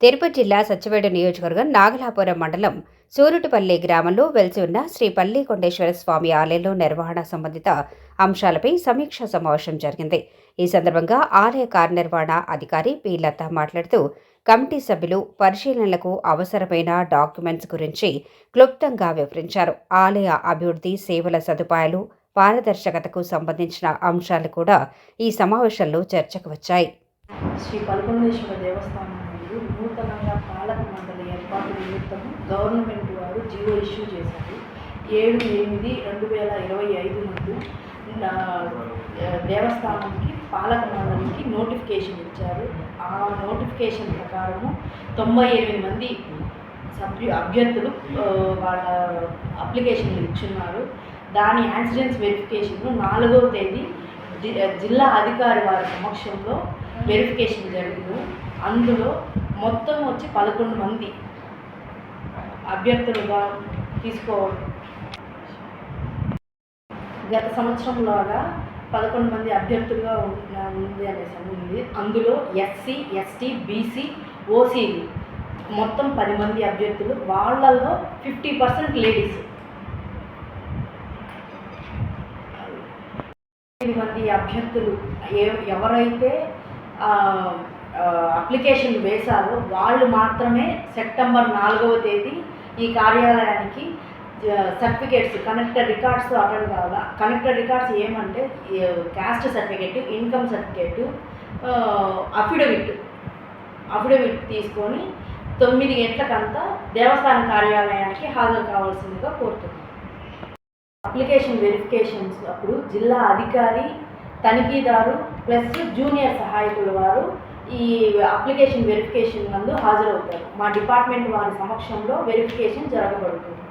తిరుపతి జిల్లా సత్యవేడు నియోజకవర్గం నాగలాపురం మండలం సూరుటిపల్లి గ్రామంలో వెలిసి ఉన్న శ్రీ పల్లి కొండేశ్వర స్వామి ఆలయంలో నిర్వహణ సంబంధిత అంశాలపై సమీక్షా సమావేశం జరిగింది. ఈ సందర్భంగా ఆలయ కార్యనిర్వహణ అధికారి పి. లత మాట్లాడుతూ కమిటీ సభ్యులు పరిశీలనలకు అవసరమైన డాక్యుమెంట్స్ గురించి క్లుప్తంగా వివరించారు. ఆలయ అభివృద్ధి సేవల సదుపాయాలు పారదర్శకతకు సంబంధించిన అంశాలు కూడా ఈ సమావేశంలో చర్చకు వచ్చాయి. శ్రీ పల్కొండేశ్వర దేవస్థానం నూతనంగా పాలక మండలి ఏర్పాటు నిమిత్తం గవర్నమెంట్ వారు జీవో ఇష్యూ చేశారు. ఏడు ఎనిమిది రెండు వేల ఇరవై ఐదు ఆ, దేవస్థానంకి పాలక మండలికి నోటిఫికేషన్ ఇచ్చారు. ఆ నోటిఫికేషన్ ప్రకారము తొంభై ఎనిమిది మంది సభ్యు అభ్యర్థులు వాళ్ళ అప్లికేషన్లు ఇచ్చున్నారు. దాని యాక్సిడెంట్స్ వెరిఫికేషన్ నాలుగవ తేదీ జి- జిల్లా అధికారి వారి సమక్షంలో వెరిఫికేషన్ జరిగింది. అందులో మొత్తం వచ్చి పదకొండు మంది అభ్యర్థులుగా తీసుకో గత సంవత్సరంలాగా పదకొండు మంది అభ్యర్థులుగా ఉంది అనేసి ఉంది. అందులో ఎస్సీ ఎస్టీ బీసీ ఓసీలు మొత్తం పది మంది అభ్యర్థులు. వాళ్ళల్లో ఫిఫ్టీ పర్సెంట్ లేడీస్. మంది అభ్యర్థులు. ఏ ఎవరైతే అప్లికేషన్లు అప్లికేషన్ వేశారో. వాళ్ళు మాత్రమే సెప్టెంబర్ నాలుగవ తేదీ ఈ కార్యాలయానికి సర్టిఫికేట్స్ కనెక్టెడ్ రికార్డ్స్ అటెండ్ కావాలా? కనెక్టెడ్ రికార్డ్స్ ఏమంటే caste certificate income certificate affidavit. Affidavit తీసుకొని తొమ్మిది గంటలకంతా దేవస్థాన కార్యాలయానికి హాజరు కావాల్సిందిగా కోరుతున్నాం. అప్లికేషన్ వెరిఫికేషన్స్ అప్పుడు జిల్లా అధికారి తనిఖీదారు ప్లస్ జూనియర్ సహాయకుల వారు ఈ అప్లికేషన్ వెరిఫికేషన్ నందు హాజరవుతారు. మా డిపార్ట్మెంట్ వారి సమక్షంలో వెరిఫికేషన్ జరగబడుతుంది.